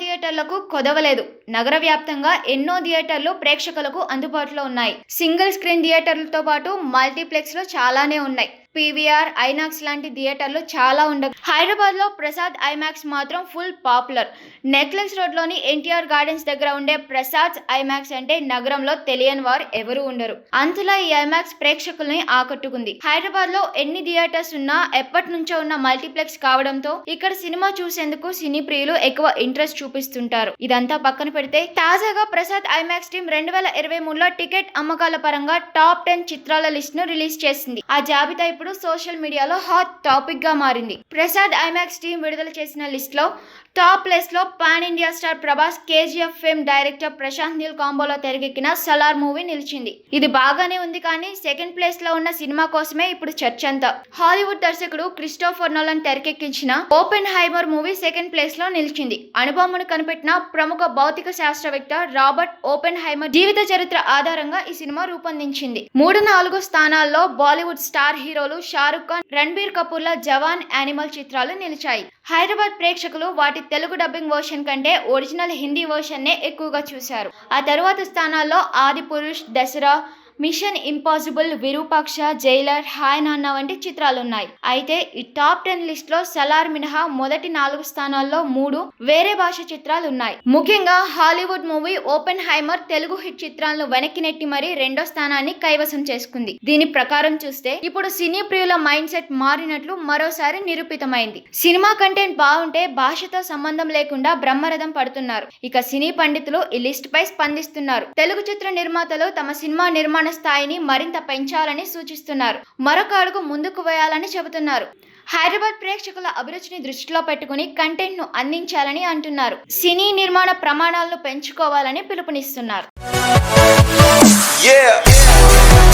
థియేటర్లకు కొదవలేదు. నగర వ్యాప్తంగా ఎన్నో థియేటర్లు ప్రేక్షకులకు అందుబాటులో ఉన్నాయి. సింగిల్ స్క్రీన్ థియేటర్లతో పాటు మల్టీప్లెక్స్లో చాలానే ఉన్నాయి. పీవీఆర్ ఐనాక్స్ లాంటి థియేటర్లు చాలా ఉండవు హైదరాబాద్లో ప్రసాద్ ఐమాక్స్ మాత్రం ఫుల్ పాపులర్. నెక్లెస్ రోడ్లోని ఎన్టీఆర్ గార్డెన్స్ దగ్గర ఉండే ప్రసాద్ ఐమాక్స్ అంటే నగరంలో తెలియని వారు ఎవరు ఉండరు. అంతలా ఈ ఐమాక్స్ ప్రేక్షకుల్ని ఆకట్టుకుంది. హైదరాబాద్లో ఎన్ని థియేటర్స్ ఉన్నా ఎప్పటి నుంచో ఉన్న మల్టీప్లెక్స్ కావడంతో ఇక్కడ సినిమా చూసేందుకు సినీ ప్రియులు ఎక్కువ ఇంట్రెస్ట్ చూపిస్తుంటారు. ఇదంతా పక్కన పెడితే తాజాగా ప్రసాద్ ఐమాక్స్ టీం రెండు వేల ఇరవై మూడులో టికెట్ అమ్మకాల పరంగా టాప్ టెన్ చిత్రాల లిస్ట్ను రిలీజ్ చేసింది. ఆ జాబితా ఇప్పుడు ఇప్పుడు సోషల్ మీడియాలో హాట్ టాపిక్గా మారింది. ప్రసాద్ ఐమాక్స్ టీం విడుదల చేసిన లిస్ట్లో టాప్ ప్లేస్లో pan India star Prabhas KGF film director Prashanth Neel కాంబోలో తెరకెక్కిన సలార్ మూవీ నిలిచింది. ఇది బాగానే ఉంది కానీ సెకండ్ ప్లేస్లో ఉన్న సినిమా కోసమే ఇప్పుడు చర్చ అంతా. హాలీవుడ్ దర్శకుడు క్రిస్టోఫర్ నోలన్ తెరకెక్కించిన ఓపెన్ హైమర్ మూవీ సెకండ్ ప్లేస్లో నిలిచింది. అనుభవమును కనిపెట్టిన ప్రముఖ భౌతిక శాస్త్రవేత్త రాబర్ట్ ఓపెన్ హైమర్ జీవిత చరిత్ర ఆధారంగా ఈ సినిమా రూపొందించింది. మూడు నాలుగు స్థానాల్లో బాలీవుడ్ స్టార్ హీరోలు షారుఖ్ ఖాన్ రణబీర్ కపూర్ల జవాన్ యానిమల్ చిత్రాలు నిలిచాయి. హైదరాబాద్ ప్రేక్షకులు వాటి తెలుగు డబ్బింగ్ వర్షన్ కంటే ఒరిజినల్ హిందీ వర్షన్నే ఎక్కువగా చూశారు. ఆ తరువాత స్థానాల్లో Adipurush Dasara machine impossible Virupaksha Jailer hi Nanna వంటి చిత్రాలు ఉన్నాయి అయితే ఈ టాప్ టెన్ లిస్ట్లో సలార్ మినహా మొదటి నాలుగు స్థానాల్లో మూడు వేరే భాష చిత్రాలు ఉన్నాయి ముఖ్యంగా Hollywood movie Oppenheimer Telugu hit చిత్రాలను వెనక్కి నెట్టి మరీ రెండో స్థానాన్ని కైవసం చేసుకుంది. దీని ప్రకారం చూస్తే ఇప్పుడు సినీ ప్రియుల మైండ్ సెట్ మారినట్లు మరోసారి నిరూపితమైంది. సినిమా కంటెంట్ బాగుంటే భాషతో సంబంధం లేకుండా బ్రహ్మరథం పడుతున్నారు. ఇక సినీ పండితులు ఈ లిస్ట్ పై స్పందిస్తున్నారు. తెలుగు చిత్ర నిర్మాతలు తమ సినిమా నిర్మాణ స్థాయిని మరింత పెంచాలని సూచిస్తున్నారు. మరొక అడుగు ముందుకు వేయాలని చెబుతున్నారు. హైదరాబాద్ ప్రేక్షకుల అభిరుచిని దృష్టిలో పెట్టుకుని కంటెంట్ను అందించాలని అంటున్నారు. సినీ నిర్మాణ ప్రమాణాలను పెంచుకోవాలని పిలుపునిస్తున్నారు. Yeah.